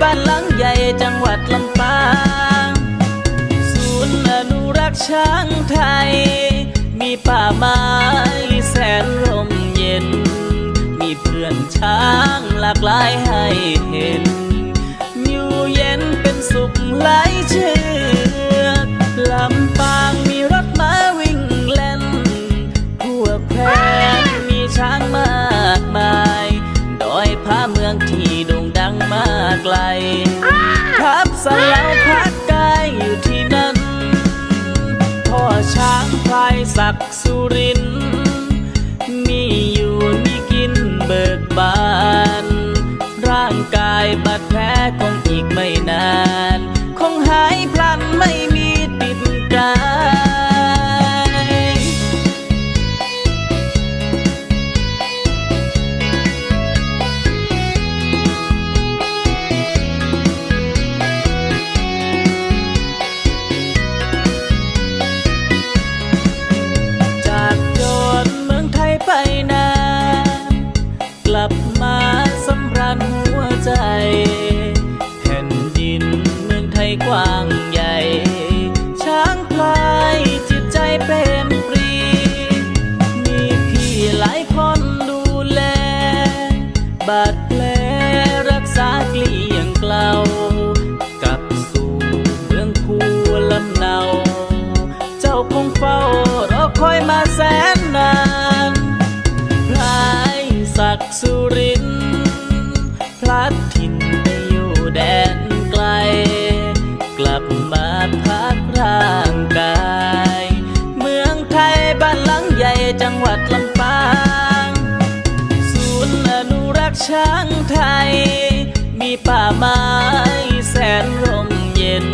บ้านหลังใหญ่จังหวัดลำปาง ศูนย์อนุรักษ์ช้างไทย มีป่าไม้แสนร่มเย็น มีเพื่อนช้างหลากหลายให้เห็น ศักดิ์สุริ ว้างใหญ่ ช้างพลายจิตใจเป็นปรี มีพี่หลายคนดูแล บาดแผลรักษาเกลี้ยงเกลากลับสู่เมืองภูลำเนา เจ้าคงเฝ้ารอคอยมาแสนนานพลายศักดิ์สุรินทร์ บมาพักร่างกาย เมืองไทยบ้านหลังใหญ่จังหวัดลำปาง ศูนย์อนุรักษ์ช้างไทย มีป่าไม้แสนร่มเย็น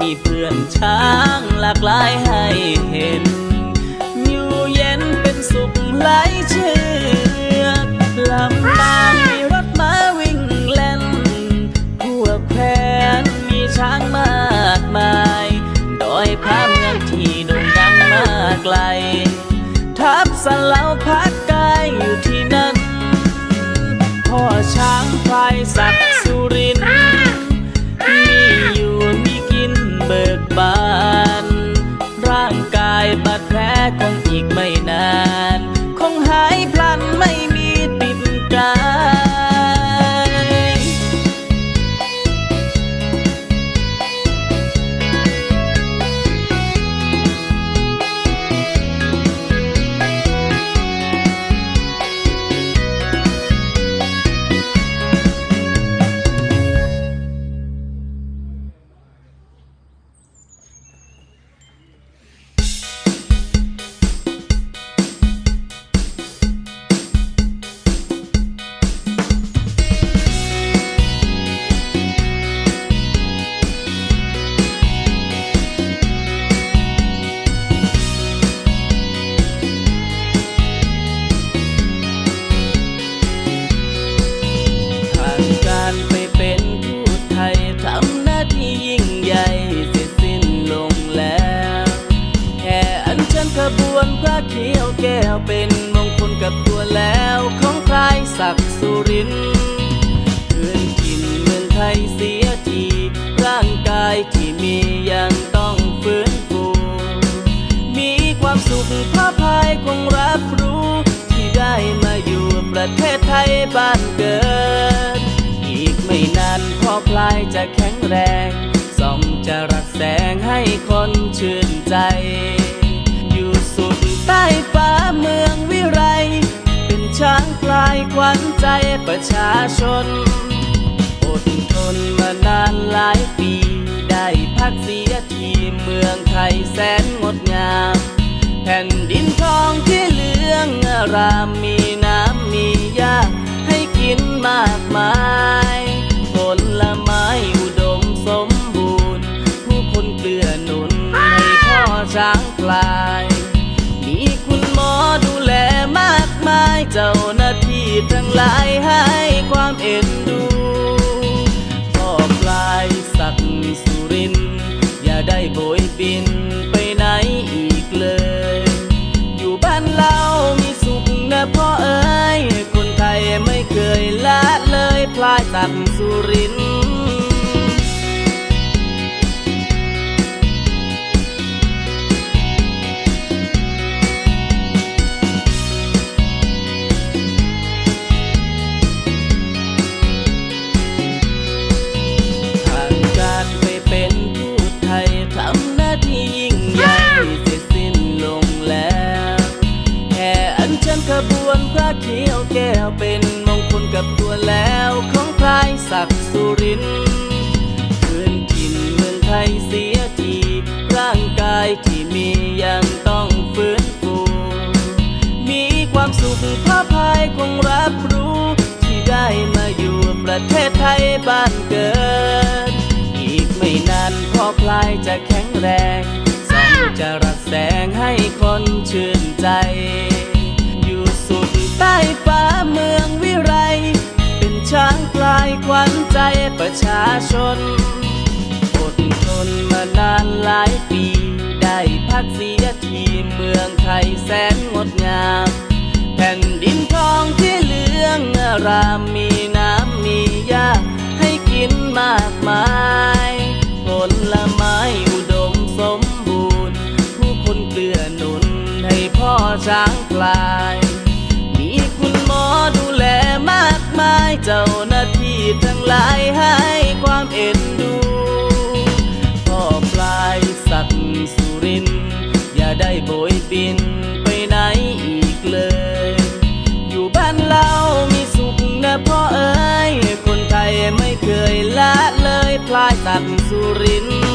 มีเพื่อนช้างหลากหลายให้เห็น อยู่เย็นเป็นสุขหลเชื ขบวนพระเขียวแก้วเป็นมงคลกับตัวแล้วของพลายศักสุรินทร์คืนกินเมืองไทยเสียทีร่างกายที่มียังต้องฟื้นฟูมีความสุขพระพายคงรับรู้ ที่ได้มาอยู่ประเทศไทยบ้านเกิด อีกไม่นานพ่อพลายจะแข็งแรงส่องจะรักแสงให้คนชื่นใจ ประชาชน อดทนมานานหลายปี ได้พักเสียทีเมืองไทยแสนงดงาม แผ่นดินทองที่เหลืองอาราม ทั้งหลายให้ความเอ็นดูพ่อปลายสักสุริน อย่าได้โบยบินไปไหนอีกเลย อยู่บ้านเรามีสุขนะพ่อเอ้ย คนไทยไม่เคยละเลยพลายสักสุริน เขียวแก้วเป็นมงคลกับตัวแล้วของพลายศักดิ์สุรินทร์คืนถิ่นเมืองไทยเสียทีร่างกายที่มียังต้องฟื้นฟูมีความสุขพระพายคงรับรู้ ที่ได้มาอยู่ประเทศไทยบ้านเกิด อีกไม่นานพ่อพลายจะแข็งแรงส่องจะรัดแสงให้คนชื่นใจ ฟ้าเมืองวิไร เป็นช้างพลายขวัญใจประชาชน อดทนมานานหลายปี ได้พักเสียทีเมืองไทยแสนงดงาม แผ่นดินทองที่เหลืองอารามมี่ทั้งหลายให้ความเอ็นดูพ่อปลายสัตว์สุริน อย่าได้โบยบินไปไหนอีกเลย อยู่บ้านเรามีสุขนะพ่อเอ๋ยคนไทยไม่เคยละเลยพลายสัตว์สุรินทร์